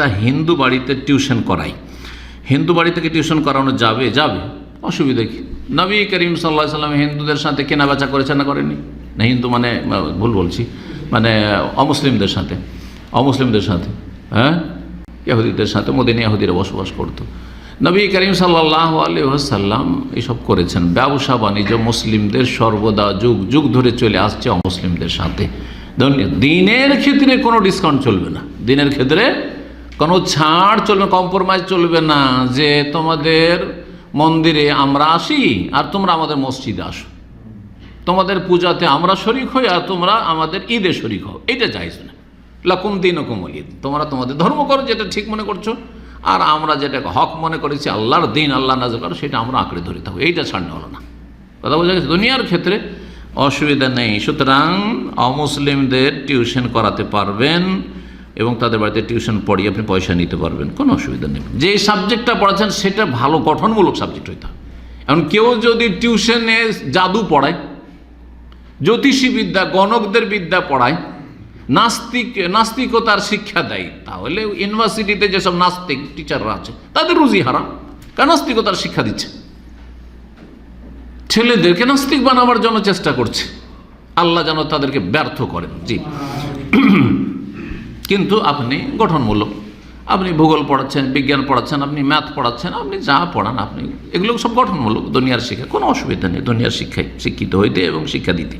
একটা হিন্দু বাড়িতে টিউশন করাই। হিন্দু বাড়ি থেকে টিউশন করানো যাবে? যাবে। অসুবিধা কি? নবী করিম সাল্লাহ সাল্লাম হিন্দুদের সাথে কেনাবেচা করেছে না করেনি না, হিন্দু মানে ভুল বলছি। মানে অমুসলিমদের সাথে। অমুসলিমদের সাথে হ্যাঁ? ইহুদিদের সাথে, মদিনা ইহুদিরা বসবাস করতো। নবী করিম সাল্লাহ আলী সাল্লাম এইসব করেছেন। ব্যবসা, বাণিজ্য, মুসলিমদের সর্বদা যুগ যুগ ধরে চলে আসছে অমুসলিমদের সাথে। দিনের ক্ষেত্রে কোনো ডিসকাউন্ট চলবে না। দিনের ক্ষেত্রে কোনো ছাড় চলবে কম্প্রোমাইজ চলবে না যে তোমাদের মন্দিরে আমরা আসি আর তোমরা আমাদের মসজিদে আসো। তোমাদের পূজাতে আমরা শরিক হই আর তোমরা আমাদের ঈদে শরিক হও। এটা চাইছ না লাকুম দিন কোমল ঈদ তোমরা তোমাদের ধর্ম করো যেটা ঠিক মনে করছ। আর আমরা যেটা হক মনে করেছি, আল্লাহর দিন, আল্লাহ নাজর করো, সেটা আমরা আঁকড়ে ধরে থাকব। এইটা ছাড়নে হলো না। কথা বোঝা গেছে? দুনিয়ার ক্ষেত্রে অসুবিধা নেই। সুতরাং অমুসলিমদের টিউশন করাতে পারবেন। এবং তাদের বাড়িতে টিউশন পড়িয়ে আপনি পয়সা নিতে পারবেন, কোনো অসুবিধা নেই। যে সাবজেক্টটা পড়াচ্ছেন, সেটা ভালো গঠনমূলক সাবজেক্ট হইতে হবে। এখন কেউ যদি টিউশনে জাদু পড়ায় জ্যোতিষী বিদ্যা গণকদের বিদ্যা পড়ায়, নাস্তিক, নাস্তিকতার শিক্ষা দেয়, তাহলে ইউনিভার্সিটিতে যেসব নাস্তিক টিচাররা আছে, তাদের রুজি হারাম, কারণ নাস্তিকতার শিক্ষা দিচ্ছে। ছেলেদেরকে নাস্তিক বানাবার জন্য চেষ্টা করছে। আল্লাহ যেন তাদেরকে ব্যর্থ করেন। জি। কিন্তু আপনি গঠনমূলক। আপনি ভূগোল পড়াচ্ছেন, বিজ্ঞান পড়াচ্ছেন, আপনি ম্যাথ পড়াচ্ছেন, আপনি যা পড়ান আপনি, এগুলো সব গঠনমূলক, দুনিয়ার শিক্ষা কোনো অসুবিধা নেই, দুনিয়ার শিক্ষায় শিক্ষিত হইতে এবং শিক্ষা দিতে।